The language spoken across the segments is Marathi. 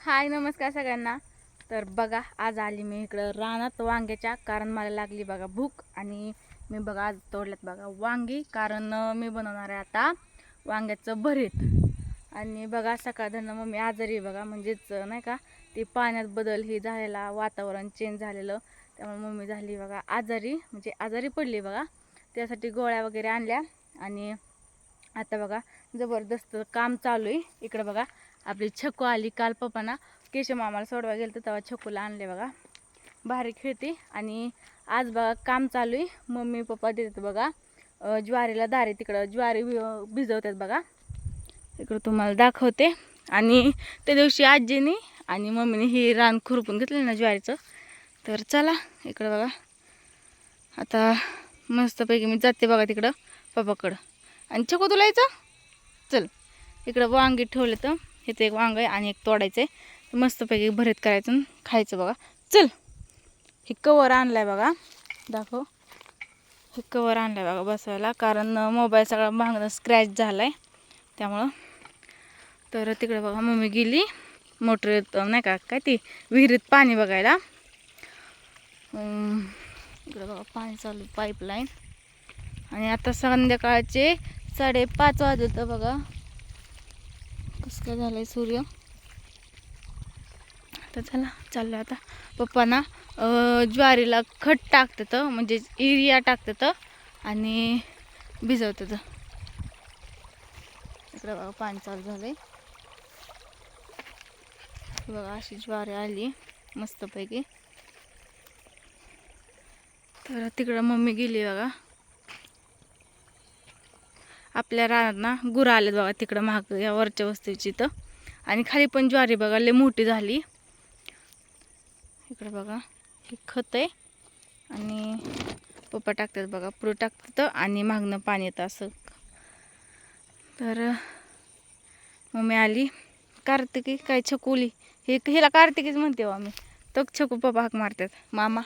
हाय नमस्कार सगळ्यांना. तर बघा आज आली मी इकडं रानात वांग्याच्या. कारण मला लागली बघा भूक आणि मी बघा आज तोडल्यात बघा वांगी. कारण मी बनवणार आहे आता वांग्याचं भरीत. आणि बघा सकाळधरणं मग मी आजारी बघा. म्हणजेच नाही का ती पाण्यात बदल हे झालेला वातावरण चेंज झालेलं. त्यामुळे मम्मी झाली बघा आजारी. म्हणजे आजारी पडली बघा. त्यासाठी गोळ्या वगैरे आणल्या. आणि आता बघा जबरदस्त काम चालू आहे. इकडं बघा आपली छक्कू आली काल पप्पाना केशव मामाला सोडवा गेलं तर तेव्हा छकूला आणले बघा. भारी खेळते. आणि आज बघा काम चालू आहे. मम्मी पप्पा देतात बघा. ज्वारीला दारे तिकडं. ज्वारी भि- भिजवतात बघा. इकडं तुम्हाला दाखवते. आणि त्या दिवशी आजीनी आणि मम्मीने ही रान खुरपून घेतलं ना ज्वारीचं. तर चला इकडं बघा. आता मस्तपैकी मी जाते बघा तिकडं पप्पाकडं. आणि छकू तुला यायचं? चल. इकडं वांगी ठेवले तर इथे एक वांग आहे आणि एक तोडायचं आहे मस्तपैकी भरीत करायचं आणि खायचं बघा. चल हे कवर आहे बघा. दाखव. हे कवर आणलाय बघा बसवायला कारण मोबाईल सगळा भांगणं स्क्रॅच झाला आहे त्यामुळं. तर तिकडे बघा मम्मी गेली. मोटर नाही का काय ती? विहिरीत पाणी बघायला. इकडं बघा पाणी चालू पाईपलाईन आणि आता संध्याकाळचे साडेपाच वाजत बघा. कसं काय झालंय सूर्य. आता चला चाललं आता. पप्पांना ज्वारीला खत टाकतात म्हणजे युरिया टाकतात आणि भिजवतात. इकडं बघा पाणी चालू झालंय. बघा अशी ज्वारी आली मस्तपैकी. तर तिकडं मम्मी गेली बघा. आपल्या रानात ना गुरं आलेत बघा तिकडं महाग या वरच्या वस्तीची तर आणि खाली पण ज्वारी बघा लय मोठी झाली. इकडं बघा हे खत आहे. आणि पप्पा टाकतात बघा पुरं टाकतात आणि मागणं पाणी येतं असं. तर मम्मी आली. कार्तिकी काय छकुली? हे हिला कार्तिकीच म्हणते आम्ही तो छकू पप्पा हाक मारतात. मामा.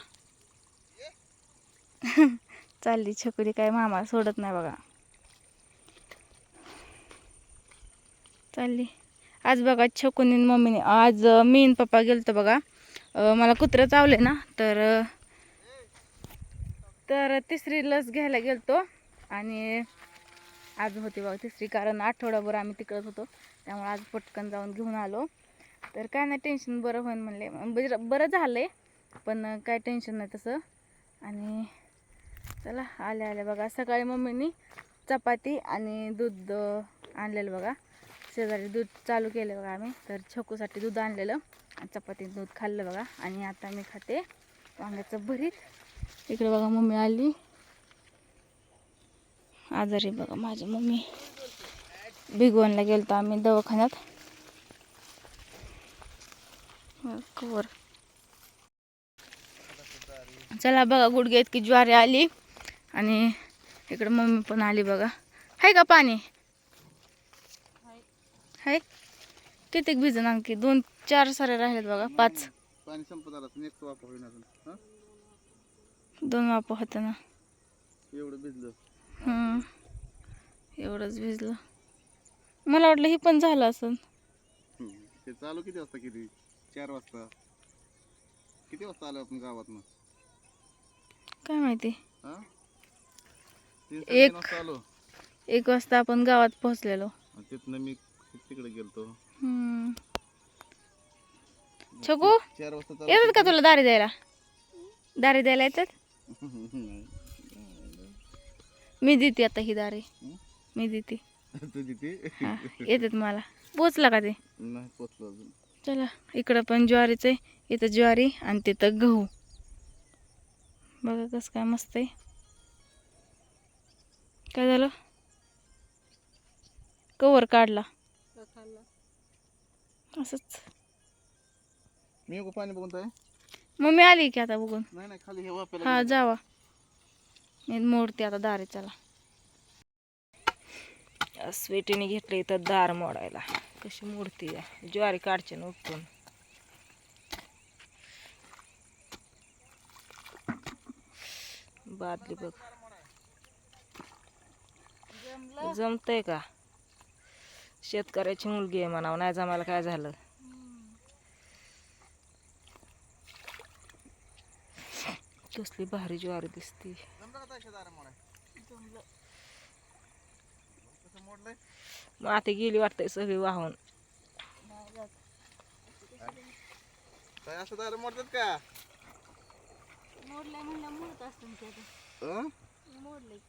चालली छकुली काय मामा सोडत नाही बघा. चालली. आज बघा छकुनीन मम्मीने आज अं, मी पप्पा गेलतो बघा. मला कुत्रं चावले ना तर तर तिसरी लस घ्यायला गेलतो. आणि आज होती बघा तिसरी कारण आठवडाभर आम्ही तिकडत होतो. त्यामुळे आज पटकन जाऊन घेऊन आलो. तर काय नाही टेन्शन बरं होईन म्हणले. बरं बरं झालं आहे पण काय टेन्शन नाही तसं. आणि चला आल्या आल्या बघा. सकाळी मम्मीनी चपाती आणि दूध आणलेलं बघा. शेजारी दूध चालू केलं बघा आम्ही. तर छकूसाठी दूध आणलेलं. चपातीत दूध खाल्लं बघा. आणि आता मी खाते वांग्याचं भरीत. इकडे बघा मम्मी आली. आजारी बघा माझी मम्मी. भिगवणला गेलो आम्ही दवाखान्यात. कवर चला बघा गुडघे इतकी ज्वारी आली. आणि इकडे मम्मी पण आली बघा. आहे का पाणी? आहे किती भिजून आणखी? दोन चार सारे राहिलेत बघा पाच. पाणी संपत आलं नेक्स्ट वापर होईन अजून. हा? दोन वाप होतं ना. एवढं भिजलं. हम्म. एवढंच भिजलं. मला वाटलं हे पण झालं असं. ते चालू किती वाजता किती? चार वाजता. किती वाजता आलो आपण गावात मग काय माहिती? हा? एक. एक वाजता आपण गावात पोहोचलेलो. तिथनं मी तिकडे गेलतो. वाजता येतात का तुला दारी द्यायला? दारी द्यायला येतात? मी देते आता ही दारी? मी देते. येतात मला. पोचला का ते? चला इकडं पण ज्वारीचं आहे. इथं ज्वारी आणि तिथं गहू. बघा कसं काय मस्त आहे. काय झालं? कवर काढला. असंच. मी नको पाणी बघून आहे मम्मी आली की आता बघून. नाही नाही खाली हे हा. जावा. मी मोडते आता दारी चला. स्वीटीने घेतलं इथं दार मोडायला. कशी मोडती आहे ज्वारी काढचे ना उपटून. बादली बघ. जमतंय का? शेतकऱ्याची मुलगी आहे म्हणावं नाही जमायला काय झालं? कसली भारी ज्वारी दिसते. माती गेली वाटतंय सगळी वाहून. मोडतात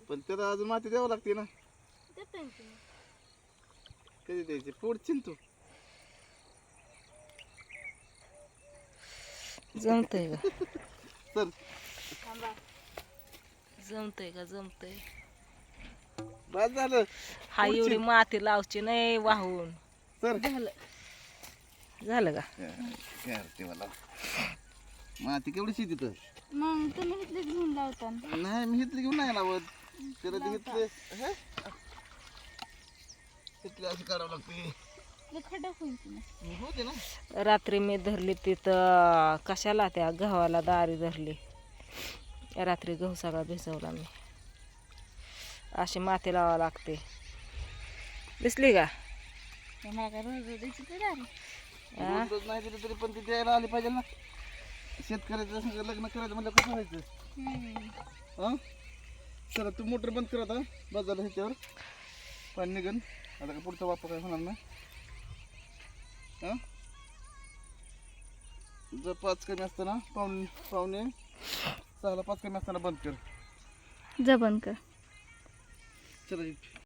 पण त्याला अजून माती द्यावं लागते ना. कधी द्यायची? पुढची तू. जमतंय का चल. जमतंय का जमतंय. बस झालं. हा एवढी माती लावची नाही वाहून. सर झालं. झालं का? करते मला. माती केवढीशी तिथं मग तुम्ही इथले घेऊन लावता. नाही मी इथली घेऊन नाही लावत. त्याला ते हे? काढावं लागते. इथलं खड्डा होईल की नाही होते ना. रात्री मी धरली तिथं कशाला त्या गव्हाला दारी धरली? रात्री गहू सगळा भिजवला मी. अशी माती लावा लागते. दिसली का? तर मला काय रोज रोज द्यायची तर दारू. हा? रोज रोज नाही दिली तरी पण ती द्यायला आली पाहिजे ना. शेतकऱ्याचं संग लग्न करायचं म्हणलं कसं व्हायचं? हम्म. हा? चला तू मोटर बंद कर आता बस झालं ह्याच्यावर. पाणी निघन. आता पुढचा वापर काय होणार हा? जर पाच कमी असताना पावणे पावणे सहाला पाच कमी असताना बंद कर. जबन कर. चला